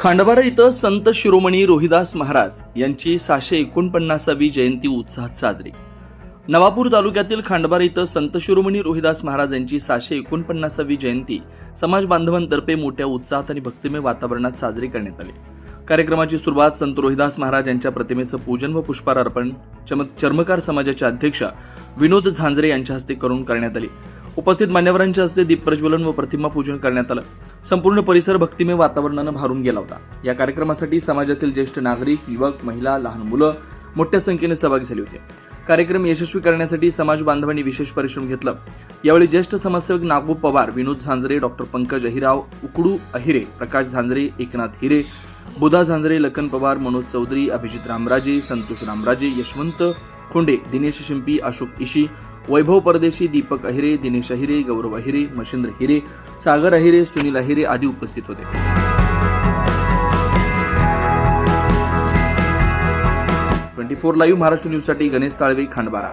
खांडबारा इथं संत शिरोमणी रोहिदास महाराज यांची सहाशे एकोणपन्नासावी जयंती उत्साहात साजरी. नवापूर तालुक्यातील खांडबारा इथं संत शिरोमणी रोहिदास महाराज यांची सहाशे एकोणपन्नासावी जयंती समाज बांधवांतर्फे मोठ्या उत्साहात आणि भक्तिमय वातावरणात साजरी करण्यात आली. कार्यक्रमाची सुरुवात संत रोहिदास महाराज यांच्या प्रतिमेचं पूजन व पुष्पहार अर्पण चर्मकार समाजाच्या अध्यक्ष विनोद झांजरे यांच्या हस्ते करून करण्यात आली. उपस्थित मान्यवरांच्या हस्ते दीपप्रज्वलन व प्रतिमा पूजन करण्यात आलं. संपूर्ण परिसर भक्तिमय वातावरणानं भारून गेला होता. या कार्यक्रमासाठी समाजातील ज्येष्ठ नागरिक युवक महिला लहान मुलं मोठ्या संख्येने सहभागी झाले होते. कार्यक्रम यशस्वी करण्यासाठी समाज बांधवांनी विशेष परिश्रम घेतला. यावेळी ज्येष्ठ समाजसेवक नागू पवार विनोद झांजरे डॉक्टर पंकज अहिराव उकडू अहिरे प्रकाश झांजरे एकनाथ हिरे बुधा झांजरे लखन पवार मनोज चौधरी अभिजित रामराजे संतोष रामराजे यशवंत खोंडे दिनेश शिंपी अशोक इशी वैभव परदेशी दीपक अहिरे दिनेश अहिरे गौरव अहिरे मशिंद्र हिरे सागर अहिरे सुनील अहिरे आदी उपस्थित होते. ट्वेंटी फोर लाईव्ह महाराष्ट्र न्यूजसाठी गणेश साळवे खांडबारा.